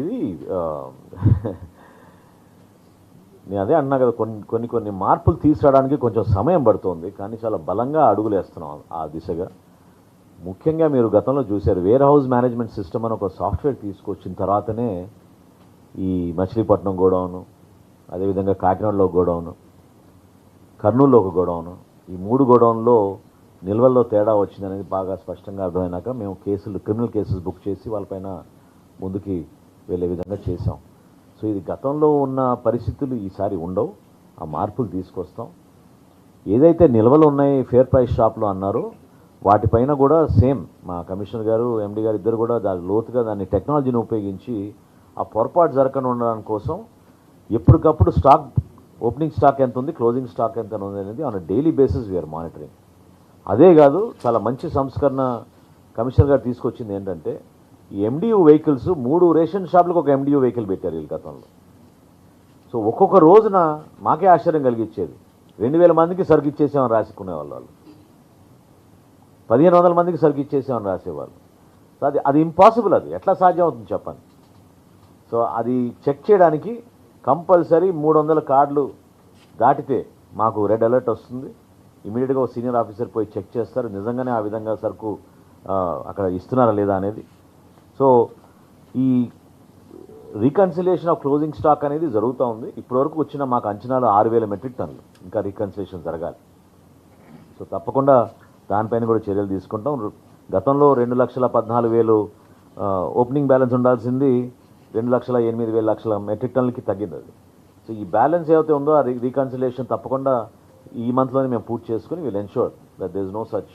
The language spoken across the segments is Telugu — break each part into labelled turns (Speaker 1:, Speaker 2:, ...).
Speaker 1: ఇది నేను అదే అన్నా కదా కొన్ని కొన్ని కొన్ని మార్పులు తీసుకురావడానికి కొంచెం సమయం పడుతుంది కానీ చాలా బలంగా అడుగులు వేస్తున్నాం ఆ దిశగా. ముఖ్యంగా మీరు గతంలో చూశారు వేర్ హౌస్ మేనేజ్మెంట్ సిస్టమ్ అని ఒక సాఫ్ట్వేర్ తీసుకొచ్చిన తర్వాతనే ఈ మచిలీపట్నం గోడౌను అదేవిధంగా కాకినాడలో గోడౌను కర్నూలులో ఒక గోడౌను ఈ మూడు గోడౌన్లో నిల్వల్లో తేడా వచ్చిందనేది బాగా స్పష్టంగా అర్థమైనాక మేము కేసులు క్రిమినల్ కేసెస్ బుక్ చేసి వాళ్ళపైన ముందుకి వెళ్ళే విధంగా చేసాం సో ఇది గతంలో ఉన్న పరిస్థితులు ఈసారి ఉండవు. ఆ మార్పులు తీసుకొస్తాం. ఏదైతే నిల్వలు ఉన్నాయి ఫేర్ ప్రైస్ షాప్లో అన్నారో వాటిపైన కూడా సేమ్ మా కమిషనర్ గారు ఎండి గారు ఇద్దరు కూడా దాని లోతుగా దాన్ని టెక్నాలజీని ఉపయోగించి ఆ పొరపాటు జరగకుండా ఉండడానికి కోసం ఎప్పటికప్పుడు స్టాక్ ఓపెనింగ్ స్టాక్ ఎంత ఉంది క్లోజింగ్ స్టాక్ ఎంత ఉంది అనేది on daily basis we are monitoring. అదే కాదు చాలా మంచి సంస్కరణ కమిషనర్ గారు తీసుకొచ్చింది ఏంటంటే ఈ ఎండియూ వెహికల్స్ మూడు రేషన్ షాపులకు ఒక ఎండియూ వెహికల్ పెట్టారు వీళ్ళ గతంలో. సో ఒక్కొక్క రోజున మాకే ఆశ్చర్యం కలిగించేది. రెండు వేల మందికి సరుకు ఇచ్చేసామని రాసుకునేవాళ్ళు వాళ్ళు వాళ్ళు. పదిహేను వందల మందికి సరుకు ఇచ్చేసామని రాసేవాళ్ళు. సో అది అది ఇంపాసిబుల్ అది. ఎట్లా సాధ్యం అవుతుంది చెప్పండి? సో అది చెక్ చేయడానికి కంపల్సరీ మూడు వందల కార్డులు దాటితే మాకు రెడ్ అలర్ట్ వస్తుంది. ఇమీడియట్గా ఒక సీనియర్ ఆఫీసర్ పోయి చెక్ చేస్తారు. నిజంగానే ఆ విధంగా సరుకు అక్కడ ఇస్తున్నారా లేదా అనేది. సో ఈ రీకన్సిలేషన్ ఆఫ్ క్లోజింగ్ స్టాక్ అనేది జరుగుతూ ఉంది. ఇప్పటివరకు వచ్చిన మాకు అంచనాలు ఆరు వేల మెట్రిక్ టన్నులు. ఇంకా రీకన్సిలేషన్ జరగాలి. సో తప్పకుండా దానిపైన కూడా చర్యలు తీసుకుంటాం. గతంలో రెండు లక్షల పద్నాలుగు వేలు ఓపెనింగ్ బ్యాలెన్స్ ఉండాల్సింది రెండు లక్షల ఎనిమిది వేల లక్షల మెట్రిక్ టన్నులకి తగ్గింది అది. సో ఈ బ్యాలెన్స్ ఏదైతే ఉందో ఆ రీ రీకన్సిలేషన్ తప్పకుండా ఈ మంత్లోనే మేము పూర్తి చేసుకుని will ensure that this no such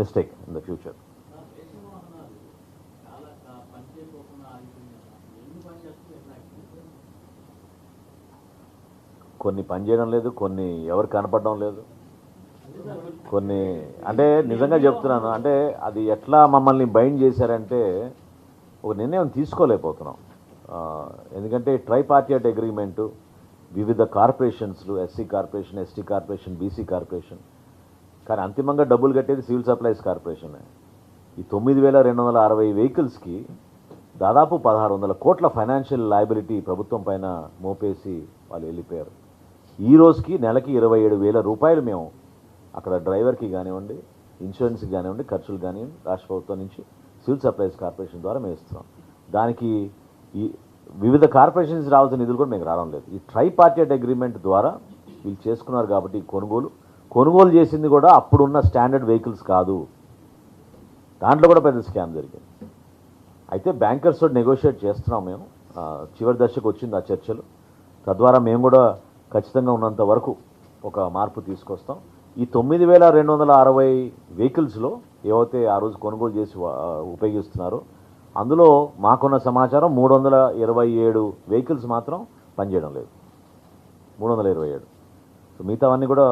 Speaker 1: mistake in the future కొన్ని పని చేయడం లేదు కొన్ని ఎవరు కనపడడం లేదు. కొన్ని అంటే నిజంగా చెప్తున్నాను అంటే అది ఎట్లా మమ్మల్ని బైండ్ చేశారంటే ఒక నిర్ణయం తీసుకోలేకపోతున్నాం. ఎందుకంటే ట్రై పార్టీ అగ్రిమెంటు వివిధ కార్పొరేషన్స్లు SC corporation ST corporation BC corporation. కానీ అంతిమంగా డబ్బులు కట్టేది సివిల్ సప్లైస్ కార్పొరేషనే. ఈ తొమ్మిది వేల రెండు వందల అరవై వెహికల్స్కి దాదాపు పదహారు వందల కోట్ల ఫైనాన్షియల్ లయబిలిటీ ప్రభుత్వం పైన మోపేసి వాళ్ళు వెళ్ళిపోయారు. ఈ రోజుకి నెలకి ఇరవై ఏడు వేల రూపాయలు మేము అక్కడ డ్రైవర్కి కానివ్వండి ఇన్సూరెన్స్కి కానివ్వండి ఖర్చులు కానివ్వండి రాష్ట్ర ప్రభుత్వం నుంచి సివిల్ సప్లైస్ కార్పొరేషన్ ద్వారా మేము ఇస్తున్నాం దానికి ఈ వివిధ కార్పొరేషన్స్ రావాల్సిన నిధులు కూడా మీకు రావడం లేదు. ఈ ట్రై పార్టీ అగ్రిమెంట్ ద్వారా వీళ్ళు చేసుకున్నారు కాబట్టి కొనుగోలు. కొనుగోలు చేసింది కూడా అప్పుడున్న స్టాండర్డ్ వెహికల్స్ కాదు. దాంట్లో కూడా పెద్ద స్కామ్ జరిగింది. అయితే బ్యాంకర్స్ తోటి నెగోషియేట్ చేస్తున్నాం మేము. చివరి దశకు వచ్చింది ఆ చర్చలు. తద్వారా మేము కూడా ఖచ్చితంగా ఉన్నంత వరకు ఒక మార్పు తీసుకొస్తాం. ఈ తొమ్మిది వేల రెండు వందల అరవై వెహికల్స్లో ఏవైతే ఆ రోజు కొనుగోలు చేసి ఉపయోగిస్తున్నారో అందులో మాకున్న సమాచారం మూడు వందల ఇరవై ఏడు వెహికల్స్ మాత్రం పనిచేయడం లేదు. మూడు వందల ఇరవై ఏడు. సో మిగతావన్నీ కూడా